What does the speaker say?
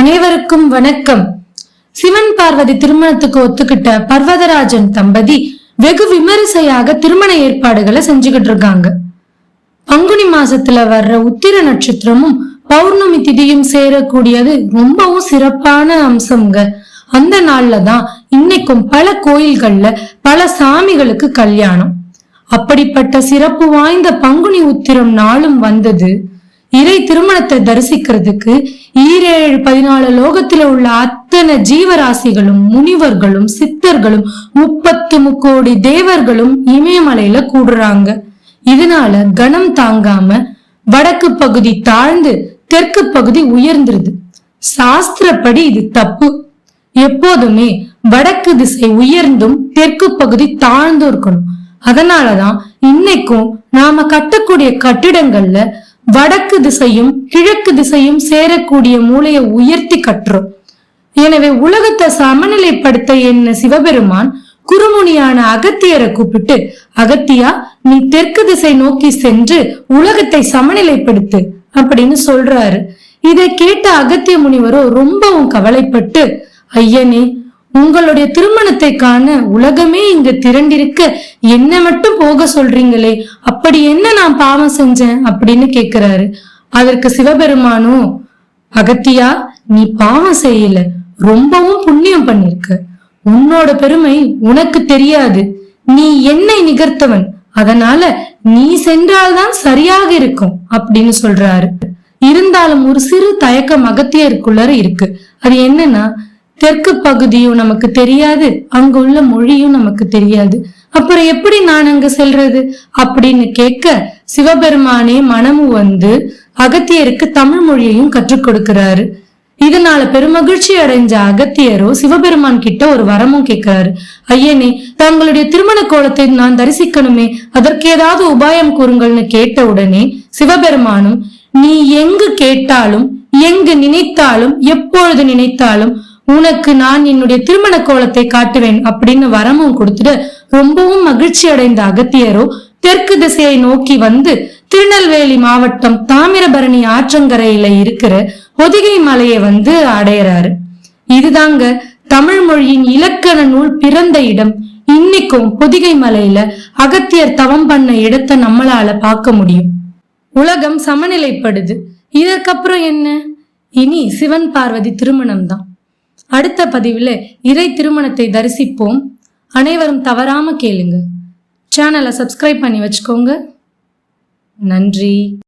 அனைவருக்கும் வணக்கம். சிவன் பார்வதி திருமணத்துக்கு ஒத்துக்கிட்ட பர்வதராஜன் தம்பதி வெகு விமரிசையாக திருமண ஏற்பாடுகளை செஞ்சுக்கிட்டு இருக்காங்க. பங்குனி மாசத்துல வர்ற உத்திர நட்சத்திரமும் பௌர்ணமி திதியும் சேரக்கூடியது ரொம்பவும் சிறப்பான அம்சம்ங்க. அந்த நாள்ல தான் இன்னைக்கும் பல கோயில்கள்ல பல சாமிகளுக்கு கல்யாணம். அப்படிப்பட்ட சிறப்பு வாய்ந்த பங்குனி உத்திரம் நாளும் வந்தது. இறை திருமணத்தை தரிசிக்கிறதுக்கு ஈரேழு பதினாலு லோகத்துல உள்ள அத்தனை ஜீவராசிகளும் முனிவர்களும் சித்தர்களும் முப்பத்து முக்கோடி தேவர்களும் இமயமலையில கூடுறாங்க. இதனால கணம் தாங்காம வடக்கு பகுதி தாழ்ந்து தெற்கு பகுதி உயர்ந்துருது. சாஸ்திரப்படி இது தப்பு. எப்போதுமே வடக்கு திசை உயர்ந்தும் தெற்கு பகுதி தாழ்ந்தும் இருக்கணும். அதனாலதான் இன்னைக்கும் நாம கட்டக்கூடிய கட்டிடங்கள்ல வடக்கு திசையும் கிழக்கு திசையும் சேரக்கூடிய மூலையை உயர்த்தி கற்றோம் எனவே உலகத்தை சமநிலைப்படுத்த என்ன சிவபெருமான் குருமுனியான அகத்தியரை கூப்பிட்டு அகத்தியா நீ தெற்கு திசை நோக்கி சென்று உலகத்தை சமநிலைப்படுத்து அப்படின்னு சொல்றாரு. இதை கேட்ட அகத்திய முனிவரோ ரொம்பவும் கவலைப்பட்டு ஐயனே உங்களுடைய திருமணத்தை காண உலகமே இங்கு திரண்டிருக்க என்ன மட்டும் போக சொல்றீங்களே அப்படி என்ன நான் பாவம் செஞ்சேன் அப்படின்னு கேக்குறாரு. அதற்கு சிவபெருமானும் அகத்தியா நீ பாவம் செய்யல ரொம்பவும் புண்ணியம் பண்ணிருக்க. உன்னோட பெருமை உனக்கு தெரியாது. நீ என்னை நிகர்த்தவன். அதனால நீ சென்றால்தான் சரியாக இருக்கும் அப்படின்னு சொல்றாரு. இருந்தாலும் ஒரு சிறு தயக்கம் அகத்தியருக்குள்ளார இருக்கு. அது என்னன்னா தெற்கு பகுதியும் நமக்கு தெரியாது அங்க உள்ள மொழியும் நமக்கு தெரியாது. அப்புறம் எப்படி நான் அங்க செல்றது? அப்படின்னு கேட்க சிவபெருமானே மனமு வந்து அகத்தியருக்கு தமிழ் மொழியையும் கற்றுக் கொடுக்கிறாரு. இதனால பெருமகிழ்ச்சி அடைஞ்ச அகத்தியரோ சிவபெருமான் கிட்ட ஒரு வரமும் கேட்கிறாரு. ஐயனே தங்களுடைய திருமண கோலத்தை நான் தரிசிக்கணுமே அதற்கு ஏதாவது உபாயம் கூறுங்கள்னு கேட்ட உடனே சிவபெருமானும் நீ எங்கு கேட்டாலும் எங்கு நினைத்தாலும் எப்பொழுது நினைத்தாலும் உனக்கு நான் என்னுடைய திருமண கோலத்தை காட்டுவேன் அப்படின்னு வரமும் கொடுத்துட்டு ரொம்பவும் மகிழ்ச்சி அடைந்த அகத்தியரோ தெற்கு திசையை நோக்கி வந்து திருநெல்வேலி மாவட்டம் தாமிரபரணி ஆற்றங்கரையில இருக்கிற பொதிகை மலையை வந்து அடையிறாரு. இதுதாங்க தமிழ் மொழியின் இலக்கண நூல் பிறந்த இடம். இன்னைக்கும் பொதிகை மலையில அகத்தியர் தவம் பண்ண இடத்தை நம்மளால பார்க்க முடியும். உலகம் சமநிலைப்படுது. இதற்கப்புறம் என்ன? இனி சிவன் பார்வதி திருமணம் தான் அடுத்த பதிவில் இறை திருமணத்தை தரிசிப்போம். அனைவரும் தவறாம கேளுங்க. சேனலை சப்ஸ்கிரைப் பண்ணி வச்சுக்கோங்க. நன்றி.